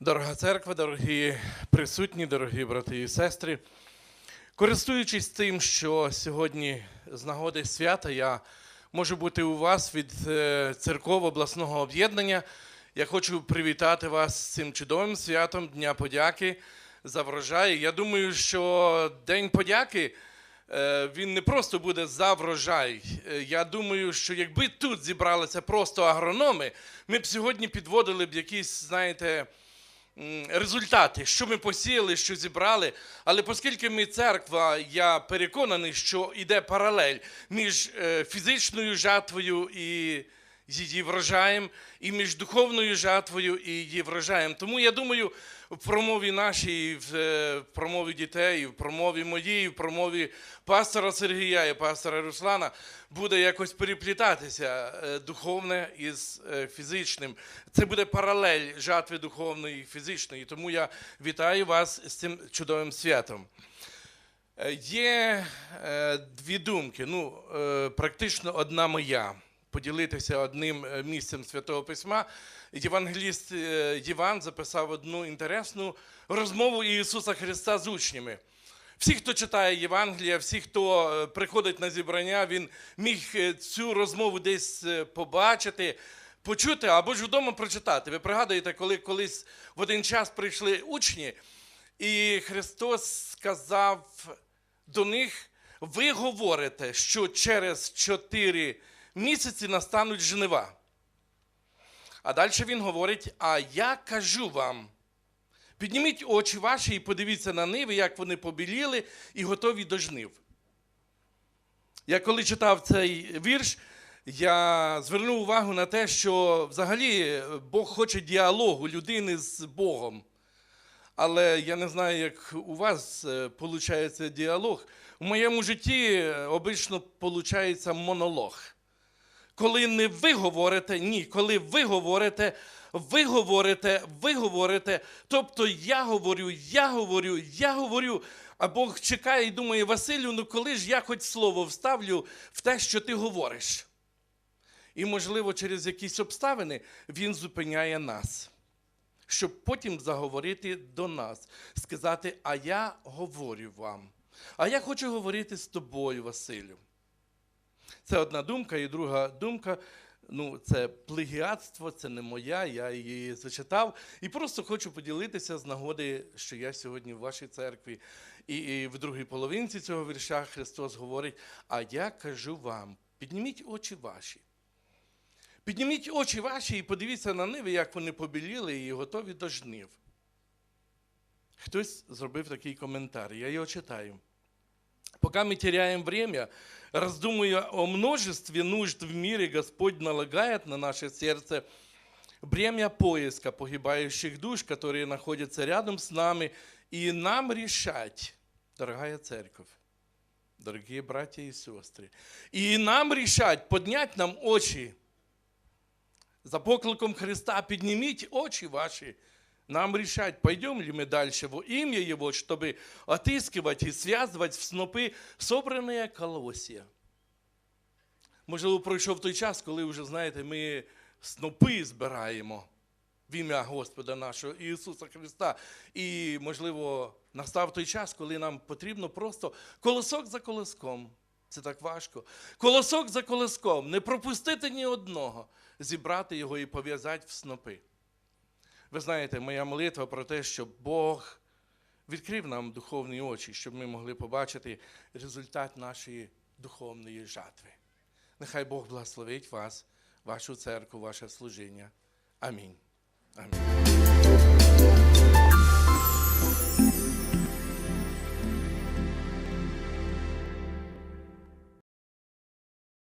Дорога церква, дорогі присутні, дорогі брати і сестри. Користуючись тим, що сьогодні з нагоди свята я можу бути у вас від е, церков обласного об'єднання, я хочу привітати вас з цим чудовим святом Дня подяки за врожай. Я думаю, що День подяки е, він не просто буде за врожай. Е, Я думаю, що якби тут зібралися просто агрономи, ми б сьогодні підводили б якісь, знаєте, результати, що ми посіяли, що зібрали. Але оскільки ми церква, я переконаний, що йде паралель між е, фізичною жатвою і її врожаєм, і між духовною жатвою і її врожаєм. Тому я думаю, в промові нашій, в е, промові дітей, в промові моїй, в промові пастора Сергія і пастора Руслана буде якось переплітатися е, духовне із е, фізичним. Це буде паралель жатви духовної і фізичної. Тому я вітаю вас з цим чудовим святом. Є дві думки. Ну, практично одна моя. Поділитися одним е, місцем Святого Письма. Євангеліст е, Іван записав одну інтересну розмову Ісуса Христа з учнями. Всі, хто читає Євангелія, всі, хто е, приходить на зібрання, він міг е, цю розмову десь е, побачити, почути або ж вдома прочитати. Ви пригадуєте, коли колись в один час прийшли учні, і Христос сказав до них: ви говорите, що через чотири місяці настануть жнива. А далі він говорить: а я кажу вам. Підніміть очі ваші і подивіться на ниви, як вони побіліли і готові до жнив. Я коли читав цей вірш, я звернув увагу на те, що взагалі Бог хоче діалогу людини з Богом. Але я не знаю, як у вас виходить діалог. У моєму житті е, обично виходить монолог. Коли не ви говорите, ні, коли ви говорите, ви говорите, ви говорите. Тобто я говорю, я говорю, я говорю. А Бог чекає і думає, Василю, ну коли ж я хоч слово вставлю в те, що ти говориш? І, можливо, через якісь обставини він зупиняє нас, щоб потім заговорити до нас, сказати, а я говорю вам. А я хочу говорити з тобою, Василю. Це одна думка, і друга думка. Ну, це плагіатство, це не моя, я її зачитав. І просто хочу поділитися з нагоди, що я сьогодні в вашій церкві. І, і в другій половинці цього вірша Христос говорить: А я кажу вам, підніміть очі ваші. Підніміть очі ваші і подивіться на ниви, як вони побіліли і готові до жнив. Хтось зробив такий коментар, я його читаю. Пока мы теряем время, раздумывая о множестве нужд в мире, Господь налагает на наше сердце бремя поиска погибающих душ, которые находятся рядом с нами, и нам решать, дорогая церковь, дорогие братья и сестры, и нам решать, поднять нам очі за покликом Христа, підніміть очі ваші, нам решать, пойдем ли мы дальше во имя Его, чтобы отыскивать и связывать в снопи собранные колосья. Можливо, пройшов той час, коли вже, знаєте, ми снопи збираємо в ім'я Господа нашого Ісуса Христа. І, можливо, настав той час, коли нам потрібно просто колосок за колоском. Це так важко. Колосок за колоском, не пропустити ні одного, зібрати його і пов'язати в снопи. Ви знаєте, моя молитва про те, щоб Бог відкрив нам духовні очі, щоб ми могли побачити результат нашої духовної жатви. Нехай Бог благословить вас, вашу церкву, ваше служіння. Амінь. Амінь.